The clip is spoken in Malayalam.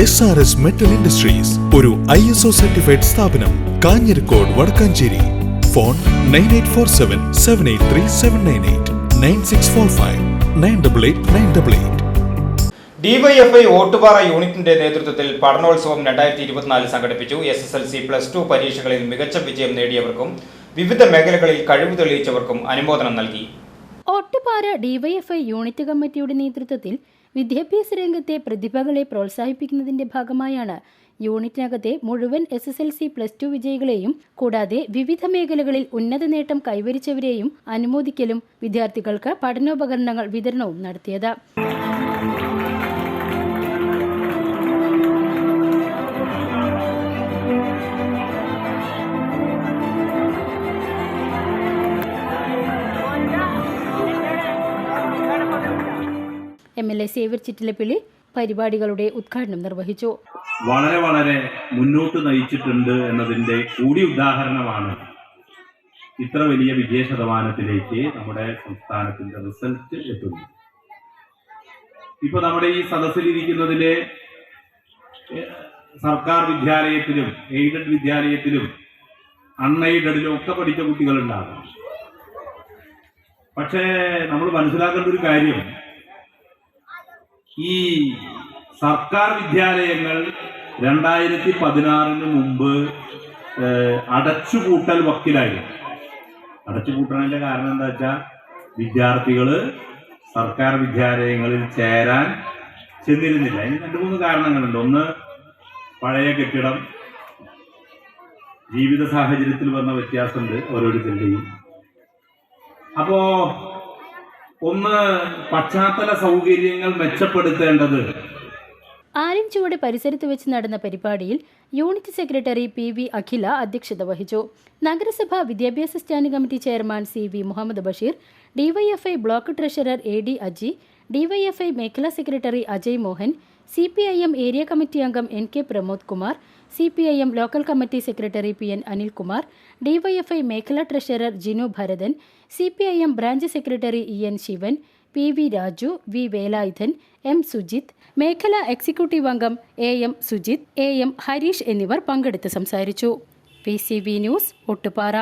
S R S metal industries ഒരു ഐ എസ് ഒ സർട്ടിഫൈഡ് സ്ഥാപനം Kanjirakode Vadakkanchery. Phone nine eight four seven seven eight three seven nine eight nine six four five nine double eight nine double eight DYFI Ottupara യൂണിറ്റിന്റെ നേതൃത്വത്തിൽ പഠനോത്സവം രണ്ടായിരത്തി ഇരുപത്തിനാല് സംഘടിപ്പിച്ചു. S S L C plus two പരീക്ഷകളിൽ മികച്ച വിജയം നേടിയവർക്കും വിവിധ മേഖലകളിൽ കഴിവ് തെളിയിച്ചവർക്കും അനുമോദനം നൽകി. ഒട്ടുപാറ ഡിവൈഎഫ്ഐ യൂണിറ്റ് കമ്മിറ്റിയുടെ നേതൃത്വത്തിൽ വിദ്യാഭ്യാസ രംഗത്തെ പ്രതിഭകളെ പ്രോത്സാഹിപ്പിക്കുന്നതിന്റെ ഭാഗമായാണ് യൂണിറ്റിനകത്തെ മുഴുവൻ S S L C plus two വിജയികളെയും കൂടാതെ വിവിധ മേഖലകളിൽ ഉന്നത നേട്ടം കൈവരിച്ചവരെയും അനുമോദിക്കലും വിദ്യാർത്ഥികൾക്ക് പഠനോപകരണങ്ങൾ വിതരണവും നടത്തിയത്. M L A Xavier Chittilappilly പരിപാടികളുടെ ഉദ്ഘാടനം നിർവഹിച്ചു. വളരെ വളരെ മുന്നോട്ട് നയിച്ചിട്ടുണ്ട് എന്നതിന്റെ കൂടി ഉദാഹരണമാണ് ഇത്ര വലിയ വിജയ ശതമാനത്തിലേക്ക് നമ്മുടെ സംസ്ഥാനത്തിന്റെ റിസൾട്ട് എത്തുന്നു ഇപ്പൊ നമ്മുടെ ഈ സദസ്സിലിരിക്കുന്നതിലെ സർക്കാർ വിദ്യാലയത്തിലും എയ്ഡഡ് വിദ്യാലയത്തിലും അൺഎയ്ഡഡിലും ഒക്കെ പഠിച്ച കുട്ടികളുണ്ടാകും. പക്ഷേ നമ്മൾ മനസ്സിലാക്കേണ്ട ഒരു കാര്യം ഈ സർക്കാർ വിദ്യാലയങ്ങൾ രണ്ടായിരത്തി പതിനാറിന് മുമ്പ് അടച്ചുപൂട്ടൽ വക്കിലായിരുന്നു അടച്ചുപൂട്ടണതിന്റെ കാരണം എന്താ വെച്ചാൽ വിദ്യാർത്ഥികൾ സർക്കാർ വിദ്യാലയങ്ങളിൽ ചേരാൻ ചെന്നിരുന്നില്ല. അതിന് രണ്ട് മൂന്ന് കാരണങ്ങളുണ്ട്. ഒന്ന് പഴയ കെട്ടിടം ജീവിത സാഹചര്യത്തിൽ വന്ന വ്യത്യാസമുണ്ട് ഓരോരുത്തരുടെയും. അപ്പോ ഒന്ന് പശ്ചാത്തല സൗകര്യങ്ങൾ മെച്ചപ്പെടുത്തേണ്ടത് ആലഞ്ചുവട് പരിസരത്ത് വെച്ച് നടന്ന പരിപാടിയിൽ unit secretary P V Akhila അധ്യക്ഷത വഹിച്ചു. നഗരസഭ വിദ്യാഭ്യാസ standing committee chairman C V Muhammad Basheer DYFI block treasurer A D Aji DYFI മേഖലാ secretary Ajay Mohan C P I M area committee അംഗം N K Pramod Kumar C P I M local committee secretary P N Anilkumar DYFI മേഖലാ treasurer Jinu Bharathan C P I M branch secretary E N Shivan P V Raju V Velayudhan M Sujith മേഖലാ എക്സിക്യൂട്ടീവ് അംഗം A M Sujith A M Harish എന്നിവർ പങ്കെടുത്ത് സംസാരിച്ചു. P C B news Ottupara